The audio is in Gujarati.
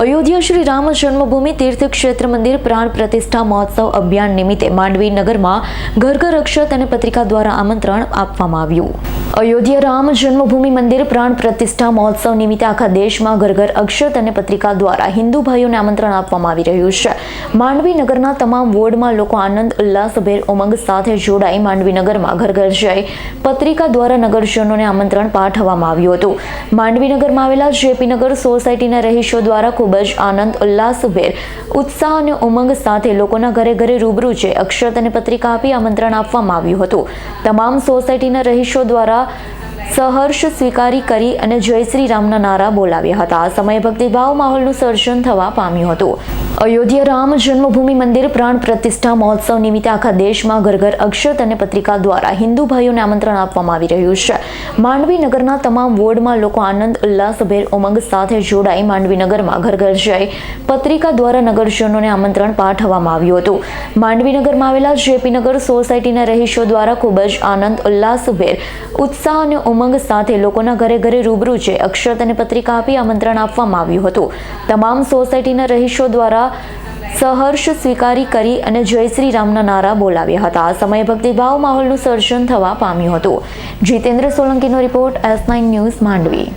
અયોધ્યા શ્રી રામ જન્મભૂમિ તીર્થ ક્ષેત્ર મંદિર પ્રાણ પ્રતિષ્ઠા મહોત્સવ અભિયાન નિમિત્તે માંડવી નગરમાં ઘર ઘર અક્ષત અને પત્રિકા દ્વારા આમંત્રણ આપવામાં આવ્યું. અયોધ્યા રામ જન્મભૂમિ મંદિર પ્રાણ પ્રતિષ્ઠા મહોત્સવ નિમિત્તે આખા દેશમાં ઘર ઘર અક્ષત અને પત્રિકા દ્વારા હિન્દુ ભાઈઓને આમંત્રણ આપવામાં આવી રહ્યું છે. માંડવી નગરના તમામ વોર્ડમાં લોકો આનંદ, ઉલ્લાસભેર ઉમંગ સાથે જોડાઈ માંડવી નગરમાં ઘર ઘર જઈ પત્રિકા દ્વારા નગરજનોને આમંત્રણ પાઠવવામાં આવ્યું હતું. માંડવી નગરમાં આવેલા જેપી નગર સોસાયટીના રહીશો દ્વારા ખૂબ જ આનંદ ઉલ્લાસભેર ઉત્સાહ અને ઉમંગ સાથે લોકોના ઘરે ઘરે રૂબરૂ છે અક્ષત અને પત્રિકા આપી આમંત્રણ આપવામાં આવ્યું હતું. તમામ સોસાયટીના રહીશો દ્વારા સહર્ષ સ્વીકારી કરી અને જય શ્રી રામના નારા બોલાવ્યા હતા. આ સમયે ભક્તિભાવ માહોલનું સર્જન થવા પામ્યું હતું. અયોધ્યા રામ જન્મભૂમિ મંદિર પ્રાણ પ્રતિષ્ઠા મહોત્સવ નિમિત્તે આખા દેશમાં ઘર ઘર અક્ષત અને પત્રિકા દ્વારા હિન્દુ ભાઈઓને આમંત્રણ આપવામાં આવી રહ્યું છે. માંડવી નગરના તમામ વોર્ડમાં લોકો આનંદ ઉલ્લાસભેર ઉમંગ સાથે જોડાઈ માંડવી નગરમાં ઘર ઘર જઈ પત્રિકા દ્વારા નગરજનોને આમંત્રણ પાઠવવામાં આવ્યું હતું. માંડવી નગરમાં આવેલા જેપી નગર સોસાયટીના રહીશો દ્વારા ખૂબ જ આનંદ ઉલ્લાસભેર ઉત્સાહ અને ઉમંગ સાથે લોકોના ઘરે ઘરે રૂબરૂ છે અક્ષત અને પત્રિકા આપી આમંત્રણ આપવામાં આવ્યું હતું. તમામ સોસાયટીના રહીશો દ્વારા સહર્ષ સ્વીકારી કરી અને જય શ્રી રામના નારા બોલાવ્યા હતા. આ સમયે ભક્તિભાવ માહોલનું સર્જન થવા પામ્યું હતું. Jitendra સોલંકીનો report S nine news Mandvi.